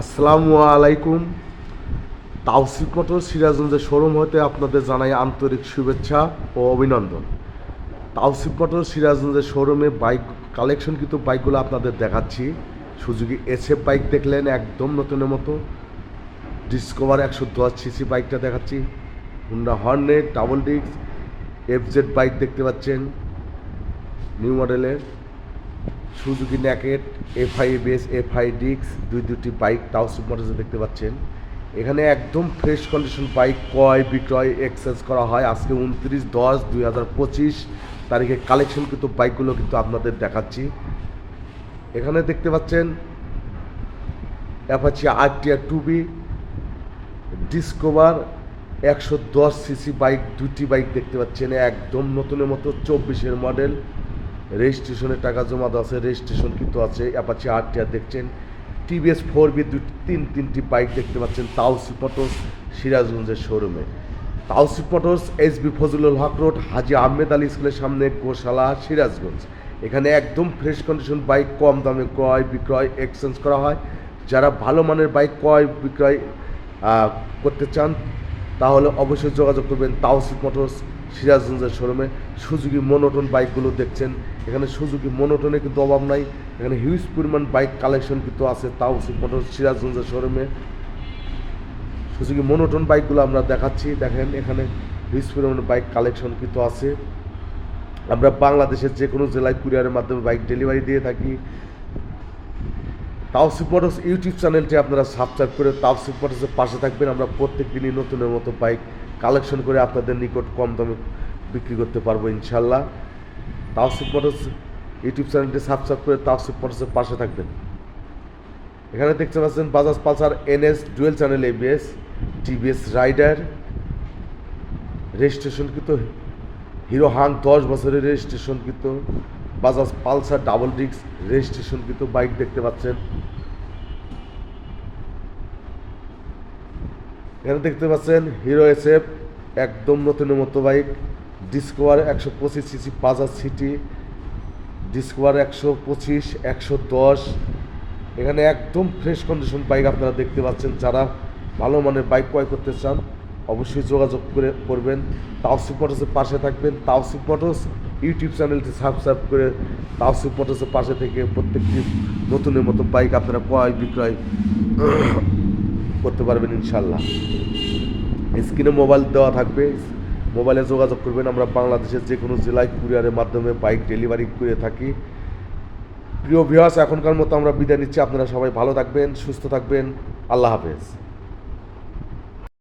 আসসালামু আলাইকুম। তাওসিফ মোটর সিরাজগঞ্জের শোরুম হতে আপনাদের জানাই আন্তরিক শুভেচ্ছা ও অভিনন্দন। তাওসিফ মোটর সিরাজগঞ্জের শোরুমে বাইক কালেকশন কিন্তু বাইকগুলো আপনাদের দেখাচ্ছি। সুজুকি এসএফ বাইক দেখলেন, একদম নতুনের মতো। ডিসকভার একশো দশ সিসি বাইকটা দেখাচ্ছি। Honda Hornet, double disc, FZ bike দেখতে পাচ্ছেন। নিউ মডেলের। Suzuki naked, FI base, FI ডিক্স দুই দুটি বাইক টাউসিপ মোটরসে দেখতে পাচ্ছেন। এখানে একদম ফ্রেশ কন্ডিশন বাইক ক্রয়, বিক্রয়, এক্সচেঞ্জ করা হয়। আজকে উনত্রিশ দশ দুই হাজার পঁচিশ তারিখে কালেকশন কিন্তু বাইকগুলো কিন্তু আপনাদের দেখাচ্ছি। এখানে দেখতে পাচ্ছেন Apache RTR two V, discover একশো দশ সিসি বাইক দুটি বাইক দেখতে পাচ্ছেন। একদম নতুনের মতো চব্বিশের মডেল। রেজিস্ট্রেশনের টাকা জমা দেওয়া আছে, রেজিস্ট্রেশন কিন্তু আছে, অ্যাপাচি আরটিআর দেখছেন। টিভিএস ফোর বি দুই তিন, তিনটি বাইক দেখতে পাচ্ছেন তাউসি মোটরস সিরাজগঞ্জের শোরুমে। Tausi motors S B Fazlul Haque road, Haji Ahmed Ali স্কুলের সামনে গোশালা, সিরাজগঞ্জ। এখানে একদম ফ্রেশ কন্ডিশন বাইক কম দামে ক্রয় বিক্রয় এক্সচেঞ্জ করা হয়। যারা ভালো মানের বাইক ক্রয় বিক্রয় করতে চান তাহলে অবশ্যই যোগাযোগ করবেন তাওসিফ মোটরস সিরাজগঞ্জের শোরুমে। সুজুকি মনোটন বাইকগুলো দেখছেন। এখানে সুজুকি মনোটনে কিন্তু অভাব নাই। এখানে হিউজ পরিমাণ বাইক কালেকশন কিন্তু আছে তাওসিফ মোটরস সিরাজগঞ্জের শোরুমে। সুজুকি মনোটন বাইকগুলো আমরা দেখাচ্ছি। দেখেন এখানে হিউজ পরিমাণ বাইক কালেকশন কিন্তু আছে। আমরা বাংলাদেশের যে কোনো জেলায় কুরিয়ারের মাধ্যমে বাইক ডেলিভারি দিয়ে থাকি। তাওসিফ মোটরস ইউটিউব চ্যানেলটি আপনারা সাবস্ক্রাইব করে তাওসিফ মোটরসের পাশে থাকবেন। আমরা প্রত্যেক দিনই নতুনের মতো বাইক কালেকশন করে আপনাদের নিকট কম দামে বিক্রি করতে পারব ইনশাল্লাহ। তাওসিফ মোটরস ইউটিউব চ্যানেলটি সাবস্ক্রাইব করে তাওসিফ মোটরসের পাশে থাকবেন। এখানে দেখতে পাচ্ছেন Bajaj Pulsar NS dual channel ABS TVS Raider registration কিন্তু হিরো হাং দশ বছরের রেজিস্ট্রেশন কিন্তু বাজাজ পালসার ডাবল ডিক্স রেজিস্ট্রেশন কিন্তু বাইক দেখতে পাচ্ছেন। এখানে দেখতে পাচ্ছেন হিরো এসএফ একদম নতুনের মতো বাইক। ডিসকভার একশো পঁচিশ সিসি বাজাজ সিটি ডিসকভার একশো পঁচিশ, একশো দশ। এখানে একদম ফ্রেশ কন্ডিশন বাইক আপনারা দেখতে পাচ্ছেন। যারা ভালো মানের বাইক ক্রয় করতে চান, অবশ্যই যোগাযোগ করে করবেন। তাওসিফ মোটরসের পাশে থাকবেন। তাওসিফ মোটরস ইউটিউব চ্যানেলটি সাবস্ক্রাইব করে তাওসিফ মোটরসের পাশে থেকে প্রত্যেকটি নতুনের মতো বাইক আপনারা ক্রয় বিক্রয় করতে পারবেন ইনশাল্লাহ স্ক্রিনে মোবাইল দেওয়া থাকবে। মোবাইলে যোগাযোগ করবেন। আমরা বাংলাদেশের যে কোনো জেলায় কুরিয়ারের মাধ্যমে বাইক ডেলিভারি করে থাকি। প্রিয় ভিউয়ার্স এখনকার মতো আমরা বিদায় নিচ্ছি। আপনারা সবাই ভালো থাকবেন, সুস্থ থাকবেন। আল্লাহ হাফেজ।